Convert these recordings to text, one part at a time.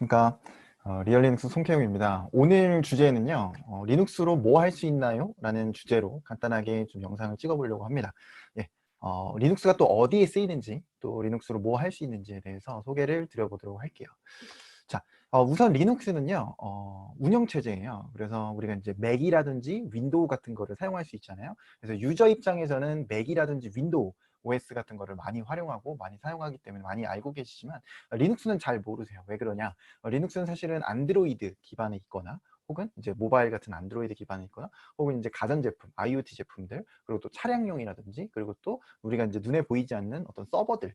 예, 안녕하십니까. 어, 리얼 리눅스 송태용입니다. 오늘 주제는요, 어, 리눅스로 뭐 할 수 있나요? 라는 주제로 간단하게 좀 영상을 찍어보려고 합니다. 예, 어, 리눅스가 또 어디에 쓰이는지, 또 리눅스로 뭐 할 수 있는지에 대해서 소개를 드려보도록 할게요. 자, 어, 우선 리눅스는요, 어, 운영체제예요. 그래서 우리가 이제 맥이라든지 윈도우 같은 거를 사용할 수 있잖아요. 그래서 유저 입장에서는 맥이라든지 윈도우, OS 같은 거를 많이 활용하고 많이 사용하기 때문에 많이 알고 계시지만 어, 리눅스는 잘 모르세요. 왜 그러냐? 어, 리눅스는 사실은 안드로이드 기반에 있거나 혹은 이제 모바일 같은 안드로이드 기반에 있거나 혹은 이제 가전제품, IoT 제품들 그리고 또 차량용이라든지 그리고 또 우리가 이제 눈에 보이지 않는 어떤 서버들 에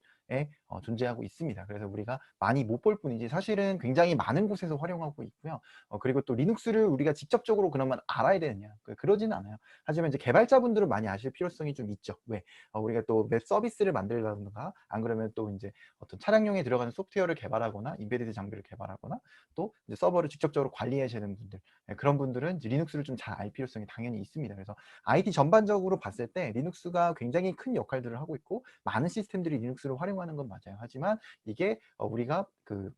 어, 존재하고 있습니다. 그래서 우리가 많이 못 볼 뿐이지 사실은 굉장히 많은 곳에서 활용하고 있고요. 어, 그리고 또 리눅스를 우리가 직접적으로 그러면 알아야 되느냐? 그- 그러지는 않아요. 하지만 이제 개발자분들은 많이 아실 필요성이 좀 있죠. 왜? 어, 우리가 또 웹 서비스를 만들다든가 안 그러면 또 이제 어떤 차량용에 들어가는 소프트웨어를 개발하거나 인베디드 장비를 개발하거나 또 서버를 직접적으로 관리하시는 분들 네, 그런 분들은 리눅스를 좀 잘 알 필요성이 당연히 있습니다. 그래서 IT 전반적으로 봤을 때 리눅스가 굉장히 큰 역할들을 하고 있고 많은 시스템들이 리눅스를 활용 하는 건 맞아요. 하지만 이게 어, 우리가 그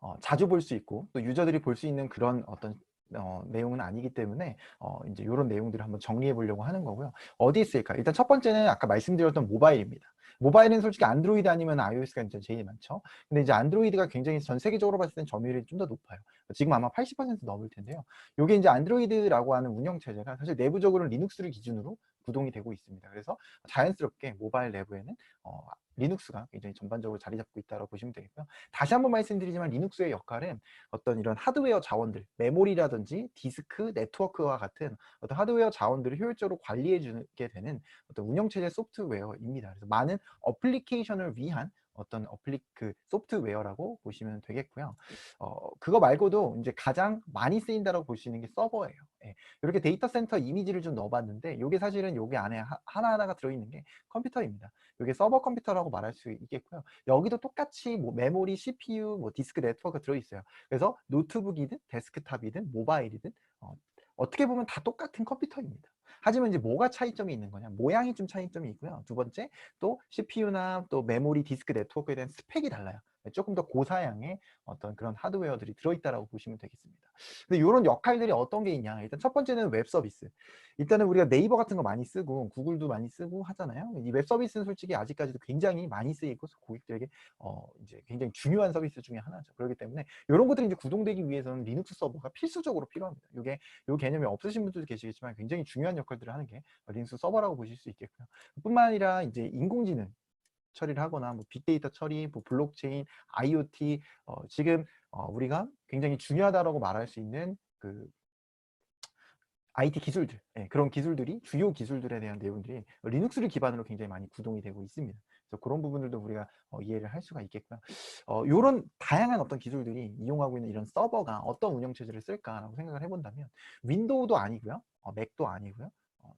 어, 자주 볼 수 있고 또 유저들이 볼 수 있는 그런 어떤 어, 내용은 아니기 때문에 어, 이제 이런 내용들을 한번 정리해 보려고 하는 거고요. 어디 있을까? 일단 첫 번째는 아까 말씀드렸던 모바일입니다. 모바일은 솔직히 안드로이드 아니면 iOS가 이제 제일 많죠. 근데 이제 안드로이드가 굉장히 전 세계적으로 봤을 땐 점유율이 좀 더 높아요. 지금 아마 80% 넘을 텐데요. 이게 이제 안드로이드라고 하는 운영 체제가 사실 내부적으로 리눅스를 기준으로 구동이 되고 있습니다. 그래서 자연스럽게 모바일 내부에는 어, 리눅스가 굉장히 전반적으로 자리 잡고 있다고 보시면 되겠고요. 다시 한번 말씀드리지만 리눅스의 역할은 어떤 이런 하드웨어 자원들, 메모리라든지 디스크, 네트워크와 같은 어떤 하드웨어 자원들을 효율적으로 관리해 주게 되는 어떤 운영체제 소프트웨어입니다. 그래서 많은 어플리케이션을 위한 어떤 어플리 그 소프트웨어라고 보시면 되겠고요. 어, 그거 말고도 이제 가장 많이 쓰인다고 볼 수 있는 게 서버예요. 예. 이렇게 데이터 센터 이미지를 좀 넣어봤는데 이게 사실은 여기 안에 하, 하나하나가 들어있는 게 컴퓨터입니다. 이게 서버 컴퓨터라고 말할 수 있겠고요. 여기도 똑같이 뭐 메모리, CPU, 뭐 디스크 네트워크가 들어있어요. 그래서 노트북이든 데스크탑이든 모바일이든 어, 어떻게 보면 다 똑같은 컴퓨터입니다. 하지만 이제 뭐가 차이점이 있는 거냐? 모양이 좀 차이점이 있고요. 두 번째, 또 CPU나 또 메모리, 디스크 네트워크에 대한 스펙이 달라요. 조금 더 고사양의 어떤 그런 하드웨어들이 들어있다라고 보시면 되겠습니다. 근데 이런 역할들이 어떤 게 있냐? 일단 첫 번째는 웹 서비스. 일단은 우리가 네이버 같은 거 많이 쓰고 구글도 많이 쓰고 하잖아요. 이 웹 서비스는 솔직히 아직까지도 굉장히 많이 쓰이고 고객들에게 어 이제 굉장히 중요한 서비스 중에 하나죠. 그렇기 때문에 이런 것들이 이제 구동되기 위해서는 리눅스 서버가 필수적으로 필요합니다. 이게 이 개념이 없으신 분들도 계시겠지만 굉장히 중요한 역할들을 하는 게 리눅스 서버라고 보실 수 있겠고요. 뿐만 아니라 이제 인공지능 처리를 하거나 뭐 빅데이터 처리, 뭐 블록체인, IoT 어, 지금 어, 우리가 굉장히 중요하다라고 말할 수 있는 그 IT 기술들 예, 그런 기술들이 주요 기술들에 대한 내용들이 리눅스를 기반으로 굉장히 많이 구동이 되고 있습니다. 그래서 그런 부분들도 우리가 어, 이해를 할 수가 있겠고요. 어, 이런 다양한 어떤 기술들이 이용하고 있는 이런 서버가 어떤 운영 체제를 쓸까라고 생각을 해본다면 윈도우도 아니고요, 어, 맥도 아니고요, 어,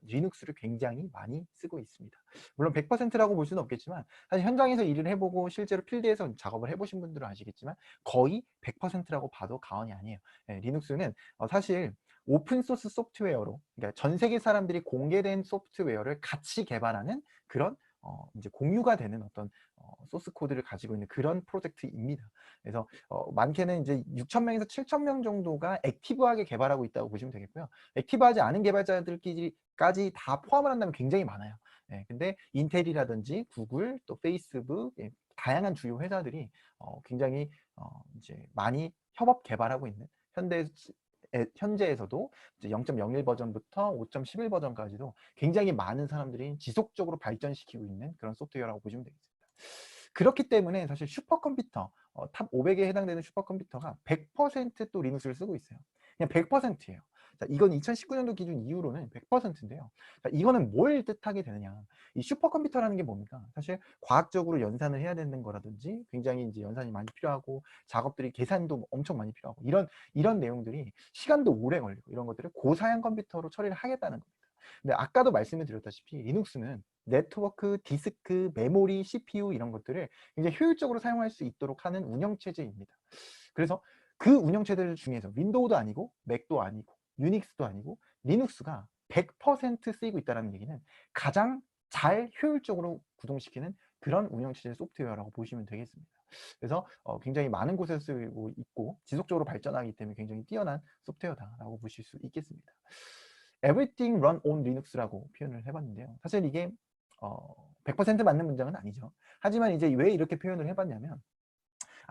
리눅스를 굉장히 많이 쓰고 있습니다. 물론 100%라고 볼 수는 없겠지만 사실 현장에서 일을 해보고 실제로 필드에서 작업을 해보신 분들은 아시겠지만 거의 100%라고 봐도 과언이 아니에요. 예, 리눅스는 어, 사실 오픈소스 소프트웨어로 그러니까 전 세계 사람들이 공개된 소프트웨어를 같이 개발하는 그런 어, 이제 공유가 되는 어떤 어, 소스 코드를 가지고 있는 그런 프로젝트입니다. 그래서 어, 많게는 이제 6천 명에서 7천 명 정도가 액티브하게 개발하고 있다고 보시면 되겠고요. 액티브하지 않은 개발자들끼리까지 다 포함을 한다면 굉장히 많아요. 예, 근데 인텔이라든지 구글 또 페이스북 예, 다양한 주요 회사들이 어, 굉장히 어, 이제 많이 협업 개발하고 있는 현대 에, 현재에서도 0.01 버전부터 5.11 버전까지도 굉장히 많은 사람들이 지속적으로 발전시키고 있는 그런 소프트웨어라고 보시면 되겠습니다. 그렇기 때문에 사실 슈퍼컴퓨터, 어, 탑 500에 해당되는 슈퍼컴퓨터가 100%또 리눅스를 쓰고 있어요. 그냥 100%예요. 자, 이건 2019년도 기준 이후로는 100%인데요. 자, 이거는 뭘 뜻하게 되느냐. 이 슈퍼컴퓨터라는 게 뭡니까? 사실 과학적으로 연산을 해야 되는 거라든지 굉장히 이제 연산이 많이 필요하고 작업들이 계산도 엄청 많이 필요하고 이런 이런 내용들이 시간도 오래 걸리고 이런 것들을 고사양 컴퓨터로 처리를 하겠다는 겁니다. 근데 아까도 말씀을 드렸다시피 리눅스는 네트워크, 디스크, 메모리, CPU 이런 것들을 굉장히 효율적으로 사용할 수 있도록 하는 운영체제입니다. 그래서 그 운영체제들 중에서 윈도우도 아니고 맥도 아니고 유닉스도 아니고 리눅스가 100% 쓰이고 있다는 얘기는 가장 잘 효율적으로 구동시키는 그런 운영체제 소프트웨어라고 보시면 되겠습니다. 그래서 어, 굉장히 많은 곳에서 쓰고 있고 지속적으로 발전하기 때문에 굉장히 뛰어난 소프트웨어다라고 보실 수 있겠습니다. Everything run on Linux라고 표현을 해봤는데요. 사실 이게 어, 100% 맞는 문장은 아니죠. 하지만 이제 왜 이렇게 표현을 해봤냐면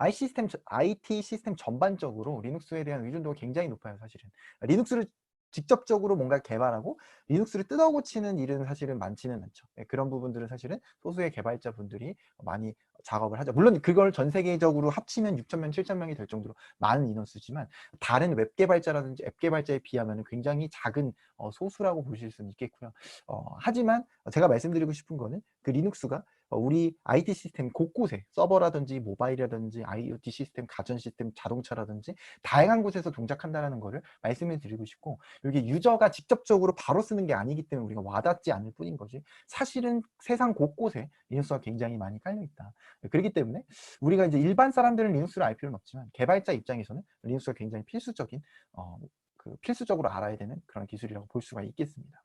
IT 시스템, IT 시스템 전반적으로 리눅스에 대한 의존도가 굉장히 높아요, 사실은. 리눅스를 직접적으로 뭔가 개발하고 리눅스를 뜯어고치는 일은 사실은 많지는 않죠. 예, 그런 부분들은 사실은 소수의 개발자 분들이 많이 작업을 하죠. 물론 그걸 전 세계적으로 합치면 6천 명, 7천 명이 될 정도로 많은 인원수지만 다른 웹 개발자라든지 앱 개발자에 비하면 굉장히 작은 어, 소수라고 보실 수는 있겠고요. 어, 하지만 제가 말씀드리고 싶은 거는 그 리눅스가 어, 우리 IT 시스템 곳곳에 서버라든지 모바일이라든지 IoT 시스템, 가전 시스템, 자동차라든지 다양한 곳에서 동작한다는 거를 말씀을 드리고 싶고 이게 유저가 직접적으로 바로 쓰는 게 아니기 때문에 우리가 와닿지 않을 뿐인 거지 사실은 세상 곳곳에 리눅스가 굉장히 많이 깔려 있다. 그렇기 때문에 우리가 이제 일반 사람들은 리눅스를 알 필요는 없지만 개발자 입장에서는 리눅스가 굉장히 필수적인 어, 그 필수적으로 알아야 되는 그런 기술이라고 볼 수가 있겠습니다.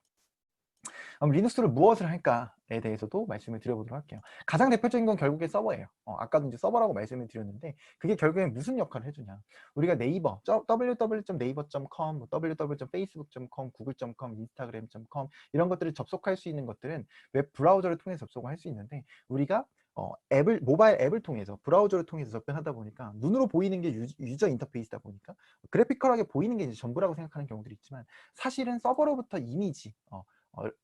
리눅스를 무엇을 할까에 대해서도 말씀을 드려보도록 할게요. 가장 대표적인 건 결국에 서버예요. 어, 아까도 이제 서버라고 말씀을 드렸는데 그게 결국에 무슨 역할을 해주냐. 우리가 네이버, www.naver.com, 뭐 www.facebook.com, google.com, instagram.com 이런 것들을 접속할 수 있는 것들은 웹 브라우저를 통해서 접속을 할 수 있는데 우리가 어, 앱을 모바일 앱을 통해서 브라우저를 통해서 접근하다 보니까 눈으로 보이는 게 유, 유저 인터페이스다 보니까 그래피컬하게 보이는 게 이제 전부라고 생각하는 경우들이 있지만 사실은 서버로부터 이미지 어, 어,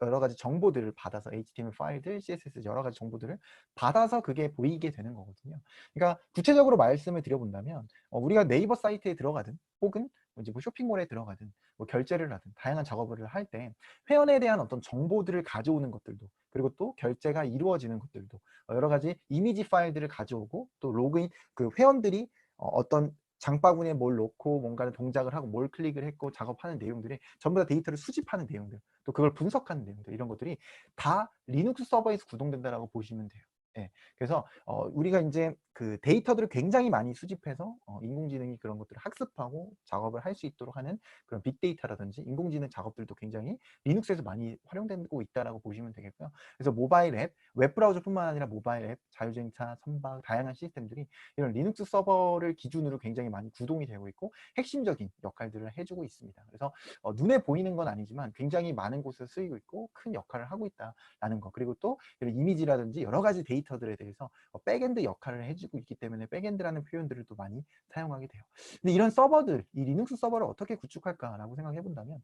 여러 가지 정보들을 받아서 HTML 파일들, CSS 여러 가지 정보들을 받아서 그게 보이게 되는 거거든요. 그러니까 구체적으로 말씀을 드려본다면 어, 우리가 네이버 사이트에 들어가든 혹은 이제 뭐 쇼핑몰에 들어가든 뭐 결제를 하든 다양한 작업을 할 때 회원에 대한 어떤 정보들을 가져오는 것들도 그리고 또 결제가 이루어지는 것들도 어, 여러 가지 이미지 파일들을 가져오고 또 로그인 그 회원들이 어떤 장바구니에 뭘 넣고 뭔가를 동작을 하고 뭘 클릭을 했고 작업하는 내용들이 전부 다 데이터를 수집하는 내용들 또 그걸 분석하는 내용들 이런 것들이 다 리눅스 서버에서 구동된다라고 보시면 돼요. 예. 그래서 어, 우리가 이제 그 데이터들을 굉장히 많이 수집해서 어, 인공지능이 그런 것들을 학습하고 작업을 할 수 있도록 하는 그런 빅데이터라든지 인공지능 작업들도 굉장히 리눅스에서 많이 활용되고 있다라고 보시면 되겠고요. 그래서 모바일 앱, 웹브라우저뿐만 아니라 모바일 앱, 자율주행차, 선박, 다양한 시스템들이 이런 리눅스 서버를 기준으로 굉장히 많이 구동이 되고 있고 핵심적인 역할들을 해주고 있습니다. 그래서 어, 눈에 보이는 건 아니지만 굉장히 많은 곳에서 쓰이고 있고 큰 역할을 하고 있다라는 거 그리고 또 이런 이미지라든지 여러 가지 데이터들에 대해서 어, 백엔드 역할을 해주 해주고 있기 때문에 백엔드라는 표현들을 또 많이 사용하게 돼요. 근데 이런 서버들, 이 리눅스 서버를 어떻게 구축할까라고 생각해 본다면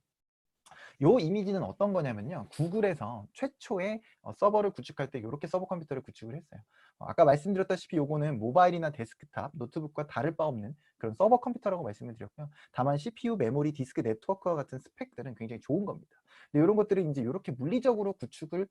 요 이미지는 어떤 거냐면요. 구글에서 최초의 어, 서버를 구축할 때 이렇게 서버 컴퓨터를 구축을 했어요. 어, 아까 말씀드렸다시피 요거는 모바일이나 데스크탑, 노트북과 다를 바 없는 그런 서버 컴퓨터라고 말씀을 드렸고요. 다만 CPU, 메모리, 디스크 네트워크와 같은 스펙들은 굉장히 좋은 겁니다. 근데 이런 것들을 이제 이렇게 물리적으로 구축을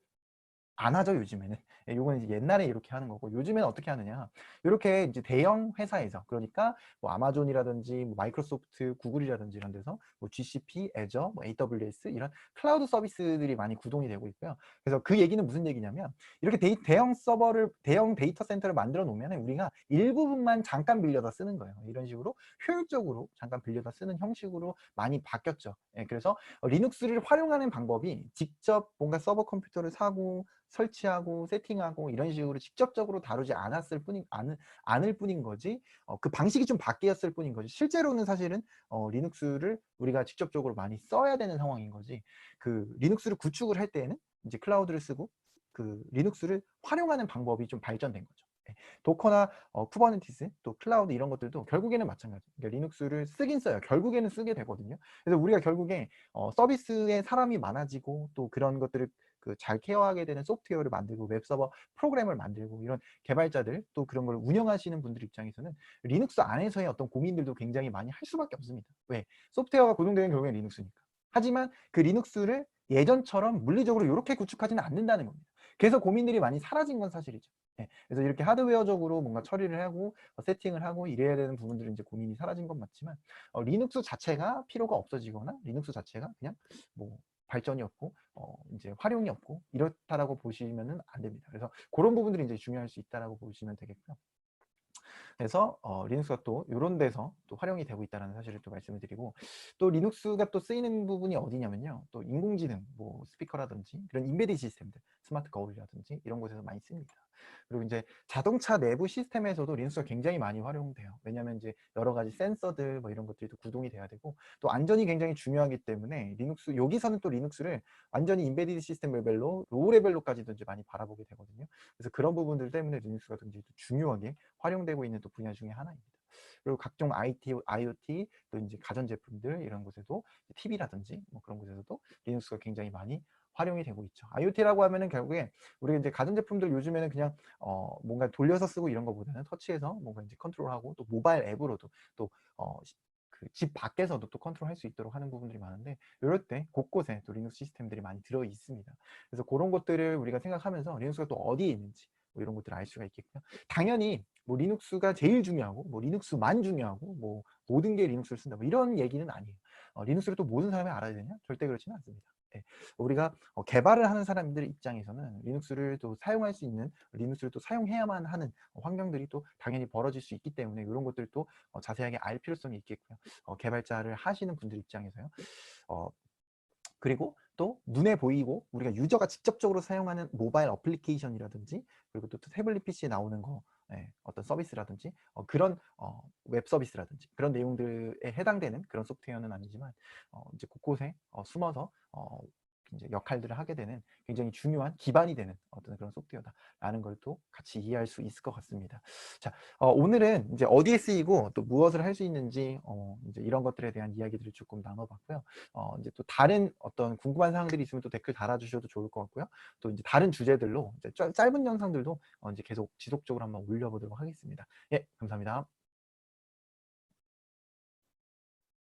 안 하죠 요즘에는. 예, 요거는 이제 옛날에 이렇게 하는 거고 요즘에는 어떻게 하느냐. 이렇게 이제 대형 회사에서 그러니까 뭐 아마존이라든지 뭐 마이크로소프트 구글이라든지 이런 데서 뭐 GCP, 애저, 뭐 AWS 이런 클라우드 서비스들이 많이 구동이 되고 있고요. 그래서 그 얘기는 무슨 얘기냐면 이렇게 데이, 대형 서버를 대형 데이터 센터를 만들어 놓으면 우리가 일부분만 잠깐 빌려다 쓰는 거예요. 이런 식으로 효율적으로 잠깐 빌려다 쓰는 형식으로 많이 바뀌었죠. 예, 그래서 리눅스를 활용하는 방법이 직접 뭔가 서버 컴퓨터를 사고 설치하고 세팅하고 이런 식으로 직접적으로 다루지 않았을 뿐인 않을, 않을 뿐인 거지 어, 그 방식이 좀 바뀌었을 뿐인 거지. 실제로는 사실은 어, 리눅스를 우리가 직접적으로 많이 써야 되는 상황인 거지. 그 리눅스를 구축을 할 때에는 이제 클라우드를 쓰고 그 리눅스를 활용하는 방법이 좀 발전된 거죠. 네. 도커나 어, 쿠버네티스 또 클라우드 이런 것들도 결국에는 마찬가지. 그러니까 리눅스를 쓰긴 써요. 결국에는 쓰게 되거든요. 그래서 우리가 결국에 어, 서비스에 사람이 많아지고 또 그런 것들을 그 잘 케어하게 되는 소프트웨어를 만들고 웹서버 프로그램을 만들고 이런 개발자들 또 그런 걸 운영하시는 분들 입장에서는 리눅스 안에서의 어떤 고민들도 굉장히 많이 할 수밖에 없습니다. 왜? 소프트웨어가 고정되는 결국엔 리눅스니까. 하지만 그 리눅스를 예전처럼 물리적으로 이렇게 구축하지는 않는다는 겁니다. 그래서 고민들이 많이 사라진 건 사실이죠. 네. 그래서 이렇게 하드웨어적으로 뭔가 처리를 하고 어, 세팅을 하고 이래야 되는 부분들은 이제 고민이 사라진 건 맞지만 어, 리눅스 자체가 필요가 없어지거나 리눅스 자체가 그냥 뭐 발전이 없고 어, 이제 활용이 없고 이렇다라고 보시면은 안 됩니다. 그래서 그런 부분들이 이제 중요할 수 있다라고 보시면 되겠고요. 그래서 어, 리눅스가 또 이런 데서 또 활용이 되고 있다는 사실을 또 말씀을 드리고 또 리눅스가 또 쓰이는 부분이 어디냐면요. 또 인공지능, 뭐 스피커라든지 그런 인베디 시스템들, 스마트 거울이라든지 이런 곳에서 많이 씁니다. 그리고 이제 자동차 내부 시스템에서도 리눅스가 굉장히 많이 활용돼요. 왜냐하면 이제 여러 가지 센서들 뭐 이런 것들이 또 구동이 돼야 되고 또 안전이 굉장히 중요하기 때문에 리눅스 여기서는 또 리눅스를 완전히 인베디드 시스템 레벨로 로우 레벨로까지도 이제 많이 바라보게 되거든요. 그래서 그런 부분들 때문에 리눅스가 굉장히 또 중요하게 활용되고 있는 또 분야 중에 하나입니다. 그리고 각종 IT, IoT 또 이제 가전 제품들 이런 곳에도 TV라든지 뭐 그런 곳에서도 리눅스가 굉장히 많이 활용이 되고 있죠. IoT라고 하면은 결국에 우리가 이제 가전제품들 요즘에는 그냥 어 뭔가 돌려서 쓰고 이런 것보다는 터치해서 뭔가 이제 컨트롤하고 또 모바일 앱으로도 또어 그 집 밖에서도 또 컨트롤할 수 있도록 하는 부분들이 많은데 이럴 때 곳곳에 또 리눅스 시스템들이 많이 들어 있습니다. 그래서 그런 것들을 우리가 생각하면서 리눅스가 또 어디에 있는지 뭐 이런 것들을 알 수가 있겠고요. 당연히 뭐 리눅스가 제일 중요하고 뭐 리눅스만 중요하고 뭐 모든 게 리눅스를 쓴다 뭐 이런 얘기는 아니에요. 어, 리눅스를 또 모든 사람이 알아야 되냐? 절대 그렇지는 않습니다. 예, 우리가 어, 개발을 하는 사람들 입장에서는 리눅스를 또 사용할 수 있는 리눅스를 또 사용해야만 하는 환경들이 또 당연히 벌어질 수 있기 때문에 이런 것들도 어, 자세하게 알 필요성이 있겠고요. 어, 개발자를 하시는 분들 입장에서요. 어, 그리고 또 눈에 보이고 우리가 유저가 직접적으로 사용하는 모바일 어플리케이션이라든지 그리고 또 태블릿 PC에 나오는 거 예, 어떤 서비스라든지 어, 그런 어, 웹 서비스라든지 그런 내용들에 해당되는 그런 소프트웨어는 아니지만 어, 이제 곳곳에 어, 숨어서 어, 이제 역할들을 하게 되는 굉장히 중요한 기반이 되는 어떤 그런 소프트웨어다라는 걸 또 같이 이해할 수 있을 것 같습니다. 자, 어, 오늘은 이제 어디에 쓰이고 또 무엇을 할 수 있는지 어, 이제 이런 것들에 대한 이야기들을 조금 나눠봤고요. 어, 이제 또 다른 어떤 궁금한 사항들이 있으면 또 댓글 달아주셔도 좋을 것 같고요. 또 이제 다른 주제들로 이제 짧- 짧은 영상들도 어, 이제 계속 지속적으로 한번 올려보도록 하겠습니다. 예, 감사합니다.